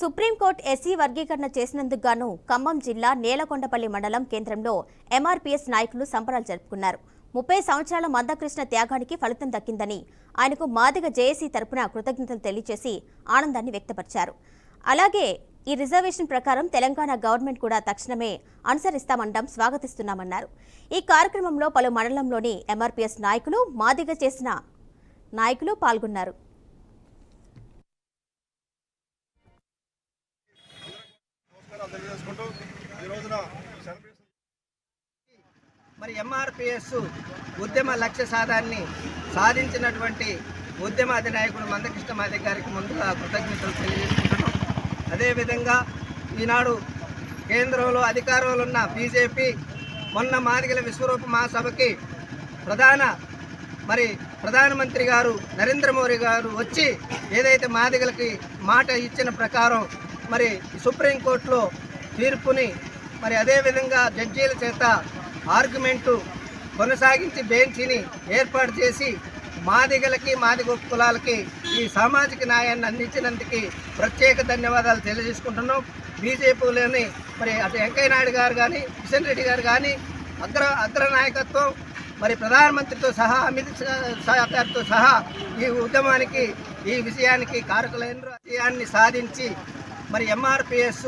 Supreme court SC వర్గీకరణ చేసినందుకు గాను ఖమ్మం జిల్లా నేలకొండపల్లి మండలం కేంద్రంలో ఎంఆర్పీఎస్ నాయకులు సంబరాలు జరుపుకున్నారు. ముప్పై సంవత్సరాల మందకృష్ణ త్యాగానికి ఫలితం దక్కిందని ఆయనకు మాదిగ జేఏసీ తరపున కృతజ్ఞతలు తెలియజేసి ఆనందాన్ని వ్యక్తపరిచారు. అలాగే ఈ రిజర్వేషన్ ప్రకారం తెలంగాణ గవర్నమెంట్ కూడా తక్షణమే అనుసరిస్తామండం స్వాగతిస్తున్నామన్నారు. ఈ కార్యక్రమంలో పలు మండలంలోని ఎంఆర్పీఎస్ నాయకులు మాదిగ చేసిన నాయకులు పాల్గొన్నారు. మరి ఎంఆర్పిఎస్ ఉద్యమ లక్ష్య సాధాన్ని సాధించినటువంటి ఉద్యమ అధినాయకుడు మందకృష్ణ మాదే గారికి ముందుగా కృతజ్ఞతలు తెలియజేస్తున్నాను అదేవిధంగా ఈనాడు కేంద్రంలో అధికారంలో ఉన్న బీజేపీ మొన్న మాదిగల విశ్వరూప మహాసభకి ప్రధాన మరి ప్రధానమంత్రి గారు నరేంద్ర మోడీ గారు వచ్చి ఏదైతే మాదిగలకి మాట ఇచ్చిన ప్రకారం మరి సుప్రీంకోర్టులో తీర్పుని మరి అదేవిధంగా జడ్జీల చేత ఆర్గ్యుమెంటు కొనసాగించి బెంచ్ని ఏర్పాటు చేసి మాదిగలకి మాదిగ కులాలకి ఈ సామాజిక న్యాయాన్ని అందించినందుకు ప్రత్యేక ధన్యవాదాలు తెలియజేసుకుంటున్నాం. బీజేపీలోని మరి అటు వెంకయ్య నాయుడు గారు కానీ కిషన్ రెడ్డి గారు కానీ అగ్ర అగ్ర నాయకత్వం మరి ప్రధానమంత్రితో సహా అమిత్ షా గారితో సహా ఈ ఉద్యమానికి ఈ విషయానికి కారకులైన విజయాన్ని సాధించి మరి ఎంఆర్పిఎస్